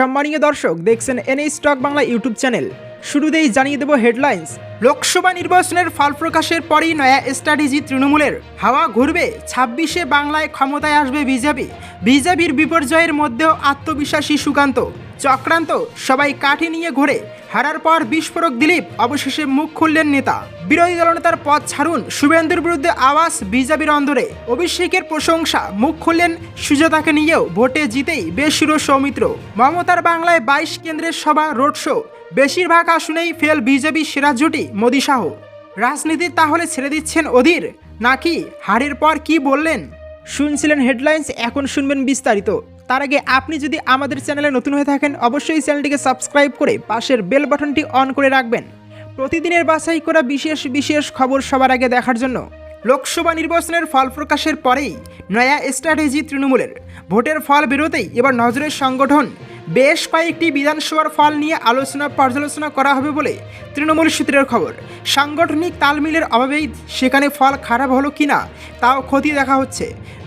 সম্মানীয় দর্শক দেখছেন NA stock Bangla YouTube channel. শুরুতেই জানিয়ে দেব হেডলাইন্স। লোকসভা নির্বাচনের ফল প্রকাশের পরই নয়া স্ট্র্যাটেজি তৃণমূলের। হাওয়া ঘুরবে, ছাব্বিশে বাংলায় ক্ষমতায় আসবে বিজেপি। বিজেপির বিপর্যয়ের মধ্যেও আত্মবিশ্বাসী সুকান্ত। চক্রান্ত, সবাই কাঠি নিয়ে ঘোরে। হারার পর বিস্ফোরক দিলীপ, অবশেষে মুখ খুললেন নেতা। বিরোধী দলনেতার পথ ছাড়ুন, শুভেন্দুর বিরুদ্ধে আওয়াজ বিজেপির অন্দরে। অভিষেকের প্রশংসা, মুখ খুললেন সুজাতাকে নিয়েও, ভোটে জিতেই বেশিরও সৌমিত্র মমতার বাংলায় বাইশ কেন্দ্রের সভা, রোড শো। বেশিরভাগ আসনেই ফেল বিজেপি সেরা জুটি, মোদী শাহ। রাজনীতি তাহলে ছেড়ে দিচ্ছেন অধীর, নাকি হারের পর কি বললেন? শুনছিলেন হেডলাইন্স, এখন শুনবেন বিস্তারিত। তার আগে আপনি যদি আমাদের চ্যানেলে নতুন হয়ে থাকেন, অবশ্যই চ্যানেলটিকে সাবস্ক্রাইব করে পাশের বেল বাটনটি অন করে রাখবেন। প্রতিদিনের বাছাই করা বিশেষ বিশেষ খবর সবার আগে দেখার জন্য লোকসভা নির্বাচনের ফল প্রকাশের পরেই নয়া স্ট্র্যাটেজি তৃণমূলের। ভোটের ফল বেরোতেই এবার নজরের সংগঠন বেশ কয়েকটি বিধানসভার ফল নিয়ে আলোচনা পর্যালোচনা করা হবে বলে তৃণমূল সূত্রের খবর। সাংগঠনিক তালমিলের অভাবেই সেখানে ফল খারাপ হলো কি না তাও ক্ষতি দেখা হচ্ছে।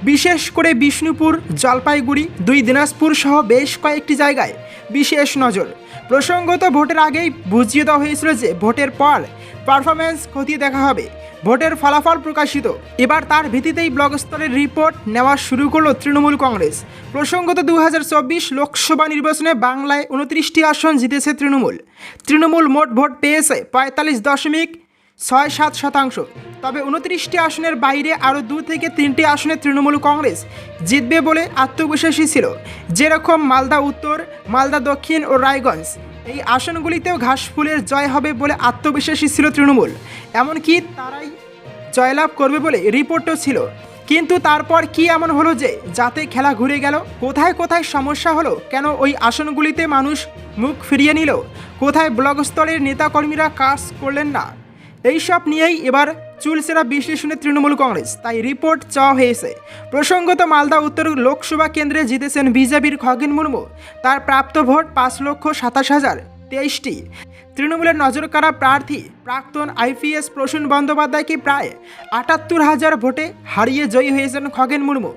বিশেষ করে বিষ্ণুপুর, জলপাইগুড়ি, দুই দিনাজপুর সহ বেশ কয়েকটি জায়গায় বিশেষ নজর। প্রসঙ্গত ভোটের আগেই বুঝিয়ে দেওয়া হয়েছিল যে ভোটের পর পারফরমেন্স খতিয়ে দেখা হবে। ভোটের ফলাফল প্রকাশিত। এবার তার ভিত্তিতেই ব্লক স্তরের রিপোর্ট নেওয়া শুরু করল তৃণমূল কংগ্রেস। প্রসঙ্গত দু হাজার চব্বিশ লোকসভা নির্বাচনে বাংলায় উনত্রিশটি আসন জিতেছে তৃণমূল। তৃণমূল মোট ভোট পেয়েছে পঁয়তাল্লিশ দশমিক ছয় সাত শতাংশ। তবে উনত্রিশটি আসনের বাইরে আরও দু থেকে তিনটি আসনে তৃণমূল কংগ্রেস জিতবে বলে আত্মবিশ্বাসী ছিল। যেরকম মালদা উত্তর, মালদা দক্ষিণ ও রায়গঞ্জ। এই আসনগুলিতেও ঘাসফুলের জয় হবে বলে আত্মবিশ্বাসী ছিল তৃণমূল। এমনকি তারাই জয়লাভ করবে বলে রিপোর্টও ছিল। কিন্তু তারপর কি এমন হলো যে যাতে খেলা ঘুরে গেল? কোথায় কোথায় সমস্যা হলো? কেন ওই আসনগুলিতে মানুষ মুখ ফিরিয়ে নিল? কোথায় ব্লক স্তরের নেতাকর্মীরা কাজ করলেন না? এইসব নিয়েই এবার চুলসেরা বিশ্লেষণে তৃণমূল কংগ্রেস। তাই রিপোর্ট চাওয়া হয়েছে। প্রসঙ্গত মালদা উত্তর লোকসভা কেন্দ্রে জিতেছেন বিজেপির খগেন মুর্মু। তার প্রাপ্ত ভোট পাঁচ লক্ষ সাতাশ হাজার। তেইশটি। তৃণমূলের নজর কাড়া প্রার্থী প্রাক্তন আইপিএস প্রসূন বন্দ্যোপাধ্যায়কে প্রায় আটাত্তর হাজার ভোটে হারিয়ে জয়ী হয়েছেন খগেন মুর্মু।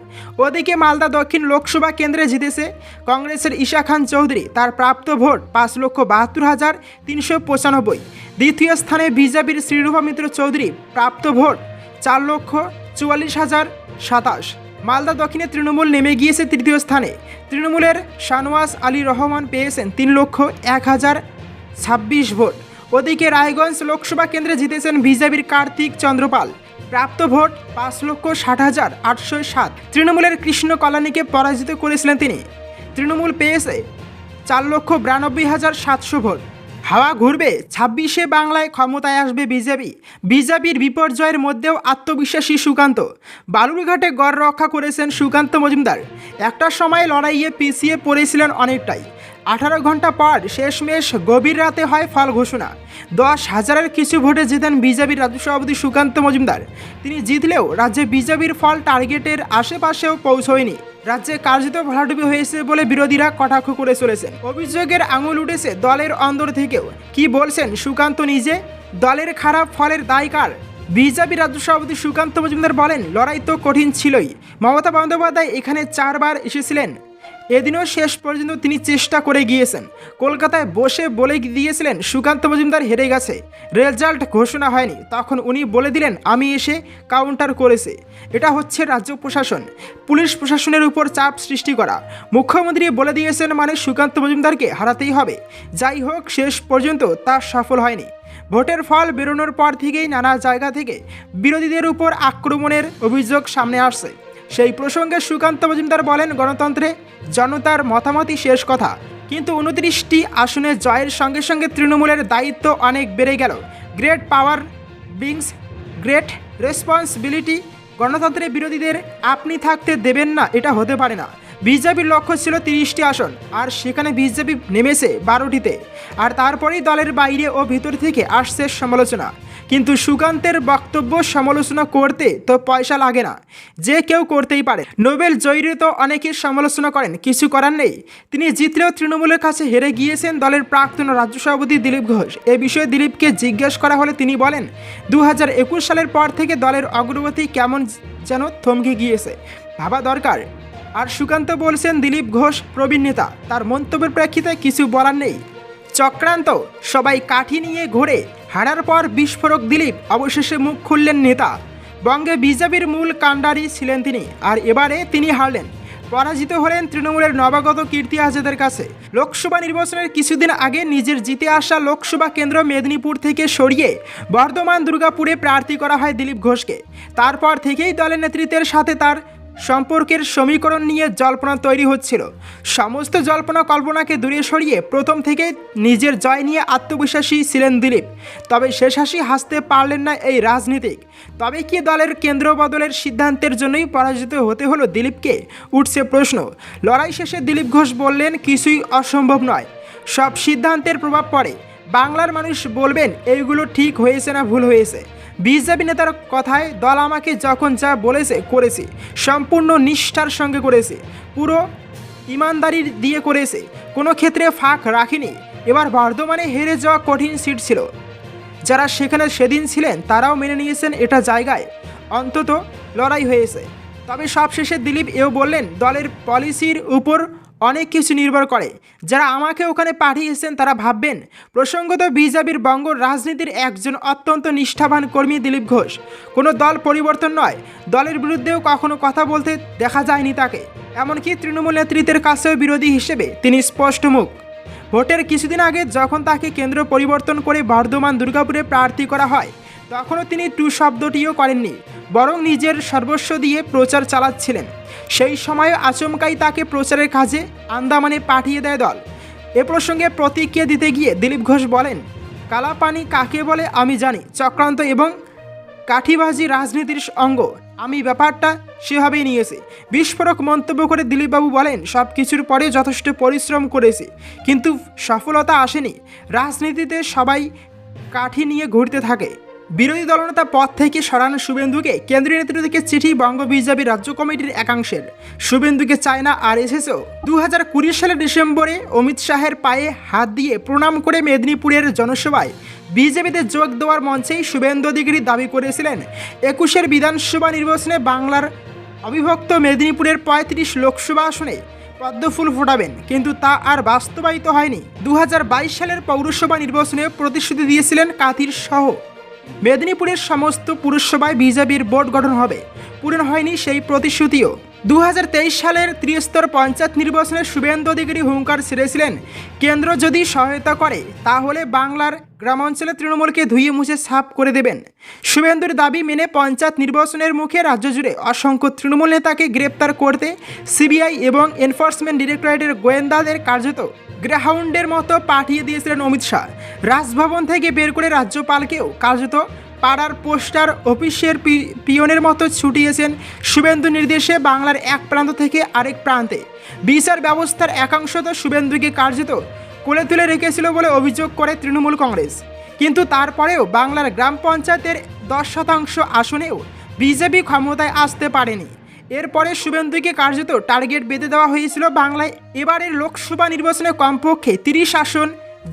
ওদিকে মালদা দক্ষিণ লোকসভা কেন্দ্রে জিতেছে কংগ্রেসের ঈশা খান চৌধুরী। তার প্রাপ্ত ভোট পাঁচ লক্ষ বাহাত্তর হাজার তিনশো পঁচানব্বই। দ্বিতীয় স্থানে বিজেপির শ্রীরূপা মিত্র চৌধুরী প্রাপ্ত ভোট চার লক্ষ চুয়াল্লিশ হাজার সাতাশ। মালদা দক্ষিণে তৃণমূল নেমে গিয়েছে তৃতীয় স্থানে। তৃণমূলের শানওয়াজ আলী রহমান পেয়েছেন তিন লক্ষ এক হাজার ছাব্বিশ ভোট। ওদিকে রায়গঞ্জ লোকসভা কেন্দ্রে জিতেছেন বিজেপির কার্তিক চন্দ্রপাল। প্রাপ্ত ভোট পাঁচ লক্ষ ষাট হাজার আটশো সাত। তৃণমূলের কৃষ্ণ কলানিকে পরাজিত করেছিলেন তিনি। তৃণমূল পেয়েছে চার লক্ষ বিরানব্বই হাজার সাতশো ভোট। হাওয়া ঘুরবে, ছাব্বিশে বাংলায় ক্ষমতায় আসবে বিজেপি। বিজেপির বিপর্যয়ের মধ্যেও আত্মবিশ্বাসী সুকান্ত। বালুরঘাটে গড় রক্ষা করেছেন সুকান্ত মজুমদার। একটা সময় লড়াইয়ে পিছিয়ে পড়েছিলেন অনেকটাই। আঠারো ঘণ্টা পর শেষমেশ গভীর রাতে হয় ফল ঘোষণা। দশ হাজারের কিছু ভোটে জিতেন বিজেপির রাজ্য সভাপতি সুকান্ত মজুমদার। তিনি জিতলেও রাজ্যে বিজেপির ফল টার্গেটের আশেপাশেও পৌঁছয়নি। রাজ্যে কার্যত ভরাডুবি হয়েছে বলে বিরোধীরা কটাক্ষ করে চলেছেন অভিযোগের আঙুল উঠেছে দলের অন্দর থেকেও। কি বলছেন সুকান্ত নিজে? দলের খারাপ ফলের দায় কার? বিজেপি রাজ্য সভাপতি সুকান্ত মজুমদার বলেন, লড়াই তো কঠিন ছিলই। মমতা বন্দ্যোপাধ্যায় এখানে চারবার এসেছিলেন। এদিনও শেষ পর্যন্ত তিনি চেষ্টা করে গিয়েছেন। কলকাতায় বসে বলে দিয়েছিলেন, সুকান্ত মজুমদার হেরে গেছে। রেজাল্ট ঘোষণা হয়নি। তখন উনি বলে দিলেন, আমি এসে কাউন্টার করেছে। এটা হচ্ছে রাজ্য প্রশাসন। পুলিশ প্রশাসনের উপর চাপ সৃষ্টি করা। মুখ্যমন্ত্রী বলে দিয়েছেন মানে সুকান্ত মজুমদারকে হারাতেই হবে। যাই হোক, শেষ পর্যন্ত তা সফল হয়নি। ভোটের ফল বেরোনোর পর থেকেই নানা জায়গা থেকে বিরোধীদের উপর আক্রমণের অভিযোগ সামনে আসছে। সেই প্রসঙ্গে সুকান্ত মজুমদার বলেন, গণতন্ত্রে জনতার মতামতই শেষ কথা। কিন্তু উনত্রিশটি আসনে জয়ের সঙ্গে সঙ্গে তৃণমূলের দায়িত্ব অনেক বেড়ে গেল। Great power brings, great responsibility গণতন্ত্রের বিরোধীদের আপনি থাকতে দেবেন না, এটা হতে পারে না। বিজেপির লক্ষ্য ছিল তিরিশটি আসন, আর সেখানে বিজেপি নেমেছে বারোটিতে। আর তারপরেই দলের বাইরে ও ভিতর থেকে আসছে সমালোচনা। কিন্তু সুকান্তের বক্তব্য সমালোচনা করতে তো পয়সা লাগে না। যে কেউ করতেই পারে। নোবেল জয়ীরে তো অনেকে সমালোচনা করেন, কিছু করার নেই। তিনি জিতলেও তৃণমূলের কাছে হেরে গিয়েছেন দলের প্রাক্তন রাজ্য সভাপতি দিলীপ ঘোষ। এ বিষয়ে দিলীপকে জিজ্ঞেস করা হলে তিনি বলেন দু হাজার একুশ সালের পর থেকে দলের অগ্রগতি কেমন যেন থমকে গিয়েছে। ভাবা দরকার। আর সুকান্ত বলছেন, দিলীপ ঘোষ প্রবীণ নেতা। তার মন্তব্যের প্রেক্ষিতে কিছু বলার নেই। চক্রান্ত। সবাই কাঠি নিয়ে ঘোরে। হারার পর বিস্ফোরক দিলীপ অবশেষে মুখ খুললেন নেতা। বঙ্গে বিজেপির মূল কাণ্ডারি ছিলেন তিনি, আর এবারে তিনি হারলেন। পরাজিত হলেন তৃণমূলের নবাগত কীর্তি আজাদের কাছে। লোকসভা নির্বাচনের কিছুদিন আগে নিজের জিতে আসা লোকসভা কেন্দ্র মেদিনীপুর থেকে সরিয়ে বর্ধমান দুর্গাপুরে প্রার্থী করা হয় দিলীপ ঘোষকে। তারপর থেকেই দলের নেতৃত্বের সাথে তার সম্পর্কের সমীকরণ নিয়ে জল্পনা তৈরি হচ্ছিল। সমস্ত জল্পনা কল্পনাকে দূরে সরিয়ে প্রথম থেকেই নিজের জয় নিয়ে আত্মবিশ্বাসী ছিলেন দিলীপ। তবে শেষ হাসি হাসতে পারলেন না এই রাজনীতিক। তবে কি দলের কেন্দ্র বদলের সিদ্ধান্তের জন্যই পরাজিত হতে হলো দিলীপকে? উঠছে প্রশ্ন। লড়াই শেষে দিলীপ ঘোষ বললেন, কিছুই অসম্ভব নয়। সব সিদ্ধান্তের প্রভাব পড়ে। বাংলার মানুষ বলবেন, এইগুলো ঠিক হয়েছে না ভুল হয়েছে। বিজেপি নেতার কথায় দল আমাকে যখন যা বলেছে, করেছে। সম্পূর্ণ নিষ্ঠার সঙ্গে করেছে। পুরো ইমানদারি দিয়ে করেছে। কোনো ক্ষেত্রে ফাঁক রাখিনি। এবার বর্ধমানে হেরে যাওয়া কঠিন সিট ছিল। যারা সেখানে সেদিন ছিলেন, তারাও মেনে নিয়েছেন এটা জায়গায়। অন্তত লড়াই হয়েছে। তবে সবশেষে দিলীপ এও বললেন, দলের পলিসির উপর অনেক কিছু নির্ভর করে। যারা আমাকে ওখানে পাঠিয়েছেন, তারা ভাববেন, প্রসঙ্গত বিজেপির বঙ্গ রাজনীতির একজন অত্যন্ত নিষ্ঠাবান কর্মী দিলীপ ঘোষ। কোনো দল পরিবর্তন নয়, দলের বিরুদ্ধেও কখনো কথা বলতে দেখা যায়নি তাকে। এমনকি তৃণমূল নেতৃত্বের কাছেও বিরোধী হিসেবে তিনি স্পষ্ট মুখ। ভোটের কিছুদিন আগে যখন তাকে কেন্দ্র পরিবর্তন করে বর্ধমান দুর্গাপুরে প্রার্থী করা হয় তখনও তিনি টু শব্দটিও করেননি, বরং নিজের সর্বস্ব দিয়ে প্রচার চালাচ্ছিলেন। সেই সময়ে আচমকাই তাকে প্রচারের কাজে আন্দামানে পাঠিয়ে দেয় দল। এ প্রসঙ্গে প্রতিক্রিয়া দিতে গিয়ে দিলীপ ঘোষ বলেন, কালাপানি কাকে বলে আমি জানি, চক্রান্ত এবং কাঠিবাজি রাজনীতির অঙ্গ। আমি ব্যাপারটা সেভাবেই নিয়েছি। বিস্ফোরক মন্তব্য করে দিলীপবাবু বলেন সব কিছুর পরে যথেষ্ট পরিশ্রম করেছি, কিন্তু সফলতা আসেনি। রাজনীতিতে সবাই কাঠি নিয়ে ঘুরতে থাকে। বিরোধী দলনেতা পদ থেকে সরানো শুভেন্দুকে কেন্দ্রীয় নেতৃত্ব থেকে চিঠি বঙ্গ বিজেপি রাজ্য কমিটির একাংশের। শুভেন্দুকে চায় না আর এসেছেও দু হাজার কুড়ি সালের ডিসেম্বরে অমিত শাহের পায়ে হাত দিয়ে প্রণাম করে মেদিনীপুরের জনসভায় বিজেপিতে যোগ দেওয়ার মঞ্চেই শুভেন্দু অধিকারী দাবি করেছিলেন। একুশের বিধানসভা নির্বাচনে বাংলার অবিভক্ত মেদিনীপুরের পঁয়ত্রিশ লোকসভা আসনে পদ্মফুল ফোটাবেন, কিন্তু তা আর বাস্তবায়িত হয়নি। দু হাজার বাইশ সালের পৌরসভা নির্বাচনে প্রতিশ্রুতি দিয়েছিলেন কাতির সহ মেদিনীপুরের সমস্ত পুরসভায় বিজেপির বোর্ড গঠন হবে। পূরণ হয়নি সেই প্রতিশ্রুতিও। দু হাজার তেইশ সালের ত্রিস্তর পঞ্চায়েত নির্বাচনে শুভেন্দু অধিকারী হুঙ্কার ছেড়েছিলেন। কেন্দ্র যদি সহায়তা করে, তাহলে বাংলার গ্রামাঞ্চলে তৃণমূলকে ধুয়ে মুছে সাফ করে দেবেন। শুভেন্দুর দাবি মেনে পঞ্চায়েত নির্বাচনের মুখে রাজ্য জুড়ে অসংখ্য তৃণমূল নেতাকে গ্রেপ্তার করতে সিবিআই এবং এনফোর্সমেন্ট ডিরেক্টরেটের গোয়েন্দাদের কার্যত গ্রাহাউন্ডের মতো পাঠিয়ে দিয়েছিলেন অমিত শাহ। রাজভবন থেকে বের করে রাজ্যপালকেও কার্যত পাড়ার পোস্টার অফিসের পিয়নের মতো ছুটিয়েছেন শুভেন্দু নির্দেশে বাংলার এক প্রান্ত থেকে আরেক প্রান্তে। বিচার ব্যবস্থার একাংশ তো শুভেন্দুকে কার্যত কোলে তুলে রেখেছিল বলে অভিযোগ করে তৃণমূল কংগ্রেস। কিন্তু তারপরেও বাংলার গ্রাম পঞ্চায়েতের দশ শতাংশ আসনেও বিজেপি ক্ষমতায় আসতে পারেনি। এরপরে শুভেন্দুকে কার্যত টার্গেট বেঁধে দেওয়া হয়েছিল বাংলায়। এবারের লোকসভা নির্বাচনে কমপক্ষে তিরিশ আসন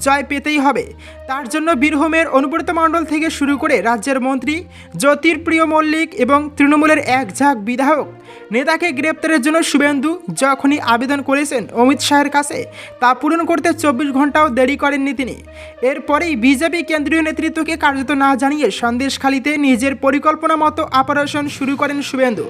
জয় পেতেই হবে। তার জন্য বীরভূমের অনুব্রত মণ্ডল থেকে শুরু করে রাজ্যের মন্ত্রী, জ্যোতির্প্রিয় মল্লিক এবং তৃণমূলের এক ঝাঁক বিধায়ক, নেতাকে গ্রেপ্তারের জন্য শুভেন্দু যখনই আবেদন করেছেন অমিত শাহের কাছে, তা পূরণ করতে চব্বিশ ঘন্টাও দেরি করেননি তিনি। এরপরেই বিজেপি কেন্দ্রীয় নেতৃত্বকে কার্যত না জানিয়ে সন্দেশখালিতে নিজের পরিকল্পনা মতো অপারেশন শুরু করেন শুভেন্দু।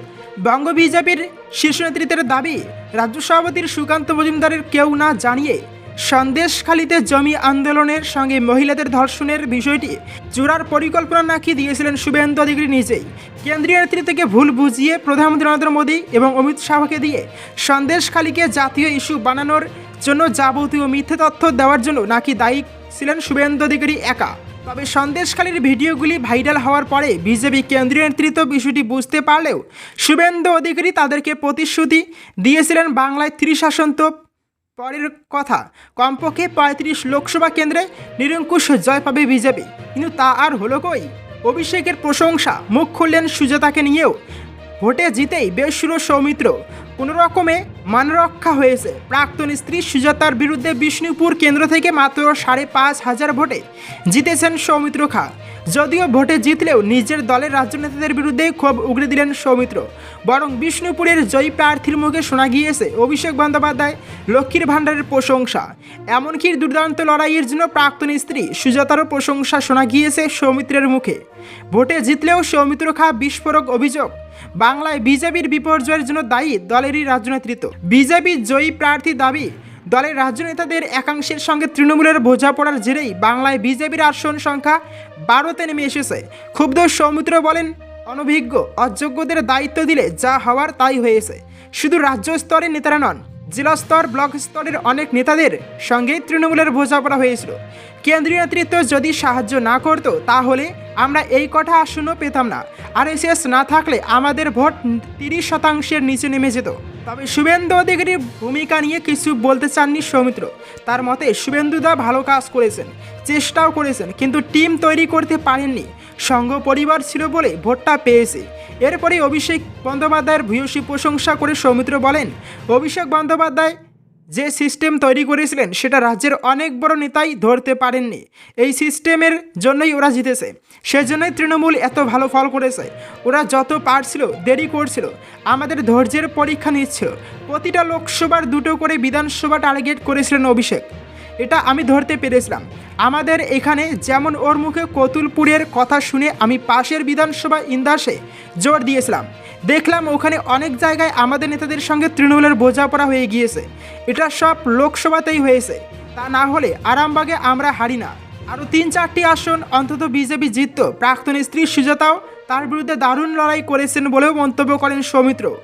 বঙ্গ বিজেপির শীর্ষ নেতৃত্বের দাবি, রাজ্য সভাপতির সুকান্ত মজুমদারের কেউ না জানিয়ে সন্দেশখালিতে জমি আন্দোলনের সঙ্গে মহিলাদের ধর্ষণের বিষয়টি জোড়ার পরিকল্পনা নাকি দিয়েছিলেন শুভেন্দু অধিকারী নিজেই। কেন্দ্রীয় নেতৃত্বকে ভুল বুঝিয়ে প্রধানমন্ত্রী নরেন্দ্র মোদী এবং অমিত শাহকে দিয়ে সন্দেশখালিকে জাতীয় ইস্যু বানানোর জন্য যাবতীয় মিথ্যে তথ্য দেওয়ার জন্য নাকি দায়ী ছিলেন শুভেন্দু অধিকারী একা। তবে সন্দেশখালীর ভিডিওগুলি ভাইরাল হওয়ার পরে বিজেপি কেন্দ্রীয় নেতৃত্ব বিষয়টি বুঝতে পারলেও শুভেন্দু অধিকারী তাদেরকে প্রতিশ্রুতি দিয়েছিলেন বাংলায় ত্রিশ আসন তো পরের কথা, কমপক্ষে পঁয়ত্রিশ লোকসভা কেন্দ্রে নিরঙ্কুশ জয় পাবে বিজেপি। কিন্তু তা আর হলো কই? অভিষেকের প্রশংসা, মুখ খুললেন সুজাতাকে নিয়েও। ভোটে জিতেই বেশ সৌমিত্র। কোনো রকমে মানরক্ষা হয়েছে। প্রাক্তন স্ত্রী সুজাতার বিরুদ্ধে বিষ্ণুপুর কেন্দ্র থেকে মাত্র সাড়ে পাঁচ হাজার ভোটে জিতেছেন সৌমিত্র খা। যদিও ভোটে জিতলেও নিজের দলের রাজনেতাদের বিরুদ্ধে ক্ষোভ উগড়ে দিলেন সৌমিত্র। বরং বিষ্ণুপুরের জয়ী প্রার্থীর মুখে শোনা গিয়েছে অভিষেক বন্দ্যোপাধ্যায়, লক্ষ্মীর ভাণ্ডারের প্রশংসা। এমনকি দুর্দান্ত লড়াইয়ের জন্য প্রাক্তন স্ত্রী সুজাতারও প্রশংসা শোনা গিয়েছে সৌমিত্রের মুখে। ভোটে জিতলেও সৌমিত্র খা বিস্ফোরক অভিযোগ। বাংলায় বিজেপির বিপর্যয়ের জন্য দায়ী দলেরই রাজনেতৃত্ব। বিজেপি জয়ী প্রার্থী দাবি, দলের রাজনেতাদের একাংশের সঙ্গে তৃণমূলের বোঝাপড়ার জেরেই বাংলায় বিজেপির আসন সংখ্যা বারোতে নেমে এসেছে। ক্ষুব্ধ সৌমিত্র বলেন, অনভিজ্ঞ, অযোগ্যদের দায়িত্ব দিলে যা হওয়ার তাই হয়েছে। শুধু রাজ্য স্তরের নেতারা নন জেলা স্তর ব্লক স্তরের অনেক নেতাদের সঙ্গেই তৃণমূলের বোঝাপড়া হয়েছিল। কেন্দ্রীয় নেতৃত্ব যদি সাহায্য না করতো, তাহলে আমরা এই কটা আসনও পেতাম না। আর এসএস না থাকলে আমাদের ভোট তিরিশ শতাংশের নিচে নেমে যেত। তবে শুভেন্দু অধিকারীর ভূমিকা নিয়ে কিছু বলতে চাননি সৌমিত্র। তার মতে শুভেন্দুদা ভালো কাজ করেছেন, চেষ্টাও করেছেন, কিন্তু টিম তৈরি করতে পারেননি। সংঘ পরিবার ছিল বলে ভোটটা পেয়েছে। এরপরে অভিষেক বন্দ্যোপাধ্যায়ের ভূয়সী প্রশংসা করে সৌমিত্র বলেন, অভিষেক বন্দ্যোপাধ্যায় যে সিস্টেম তৈরি করেছিলেন, সেটা রাজ্যের অনেক বড় নেতাই ধরতে পারেননি। এই সিস্টেমের জন্যই ওরা জিতেছে। সেজন্যই তৃণমূল এত ভালো ফল করেছে। ওরা যত পারছিল, দেরি করছিল। আমাদের ধৈর্যের পরীক্ষা নিচ্ছিল। প্রতিটা লোকসভার দুটো করে বিধানসভা টার্গেট করেছিলেন অভিষেক। এটা আমি ধরতে পেরেছিলাম। আমাদের এখানে যেমন ওর মুখে কতুলপুরের কথা শুনে আমি পাশের বিধানসভা ইন্দাসে জোর দিয়েছিলাম। দেখলাম ওখানে অনেক জায়গায় আমাদের নেতাদের সঙ্গে তৃণমূলের বোঝাপড়া হয়ে গিয়েছে। এটা সব লোকসভাতেই হয়েছে। তা না হলে আরামবাগে আমরা হারি না। আরও তিন চারটি আসন অন্তত বিজেপি জিতত। প্রাক্তন স্ত্রী সুজাতাও তার বিরুদ্ধে দারুণ লড়াই করেছেন বলেও মন্তব্য করেন সৌমিত্র।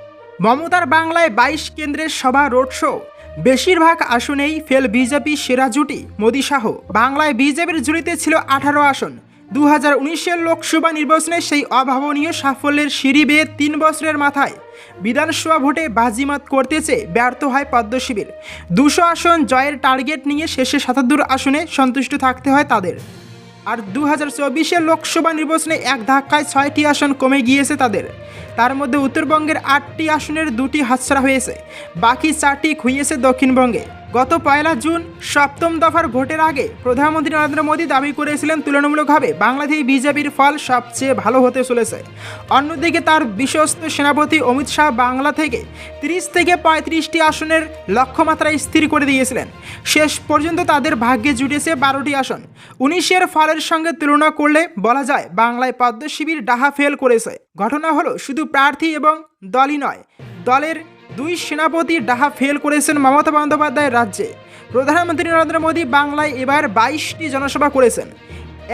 মমতার বাংলায় বাইশ কেন্দ্রের সভা রোড শো। বেশিরভাগ আসনেই ফেল বিজেপি সেরা জুটি, মোদী শাহ। বাংলায় বিজেপির জুড়িতে ছিল আঠারো আসন। দু হাজার উনিশের লোকসভা নির্বাচনে সেই অভাবনীয় সাফল্যের সিঁড়ি বেয়ে তিন বছরের মাথায় বিধানসভা ভোটে বাজিমাত করতে চেয়ে ব্যর্থ হয় পদ্ম শিবির। দুশো আসন জয়ের টার্গেট নিয়ে শেষে সাতাত্তর আসনে সন্তুষ্ট থাকতে হয় তাদের। আর দু হাজার চব্বিশের লোকসভা নির্বাচনে এক ধাক্কায় ছয়টি আসন কমে গিয়েছে তাদের। তার মধ্যে উত্তরবঙ্গের আটটি আসনের দুটি হাতছাড়া হয়েছে। বাকি চারটি খুইয়েছে দক্ষিণবঙ্গে। গত পয়লা জুন, সপ্তম দফার ভোটের আগে প্রধানমন্ত্রী নরেন্দ্র মোদী দাবি করেছিলেন তুলনামূলকভাবে বাংলাদেশ বিজেপির ফল সবচেয়ে ভালো হতে চলেছে। অন্যদিকে তার বিশ্বস্ত সেনাপতি অমিত শাহ বাংলা থেকে তিরিশ থেকে পঁয়ত্রিশটি আসনের লক্ষ্যমাত্রা স্থির করে দিয়েছিলেন। শেষ পর্যন্ত তাদের ভাগ্যে জুটেছে বারোটি আসন। উনিশের ফলের সঙ্গে তুলনা করলে বলা যায় বাংলায় পদ্ম শিবির ডাহা ফেল করেছে। ঘটনা হলো শুধু প্রার্থী এবং দলই নয়, দলের দুই সেনাপতি ডাহা ফেল করেছেন মমতা বন্দ্যোপাধ্যায়ের রাজ্যে। প্রধানমন্ত্রী নরেন্দ্র মোদী বাংলায় এবার বাইশটি জনসভা করেছেন।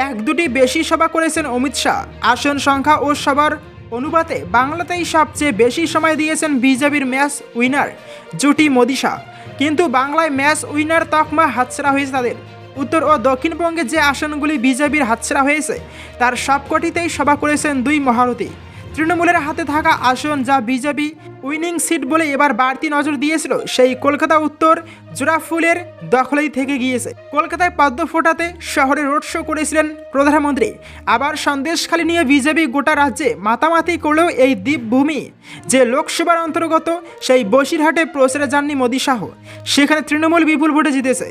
এক দুটি বেশি সভা করেছেন অমিত শাহ। আসন সংখ্যা ও সবার অনুপাতে বাংলাতেই সবচেয়ে বেশি সময় দিয়েছেন বিজেপির ম্যাচ উইনার জুটি মোদী শাহ। কিন্তু বাংলায় ম্যাচ উইনার তকমা হাতছাড়া হয়েছে তাদের। উত্তর ও দক্ষিণবঙ্গে যে আসনগুলি বিজেপির হাতছাড়া হয়েছে, তার সবকটিতেই সভা করেছেন দুই মহারথী। তৃণমূলের হাতে থাকা আসন যা বিজেপি উইনিং সিট বলে এবার বাড়তি নজর দিয়েছিল, সেই কলকাতা উত্তর জোড়াফুলের দখলেই থেকে গিয়েছে। কলকাতায় পদ্ম ফোটাতে শহরে রোড শো করেছিলেন প্রধানমন্ত্রী। আবার সন্দেশখালি নিয়ে বিজেপি গোটা রাজ্যে মাতামাতি করলেও এই দ্বীপভূমি যে লোকসভার অন্তর্গত, সেই বসিরহাটে প্রচারে যাননি মোদী শাহ। সেখানে তৃণমূল বিপুল ভোটে জিতেছে।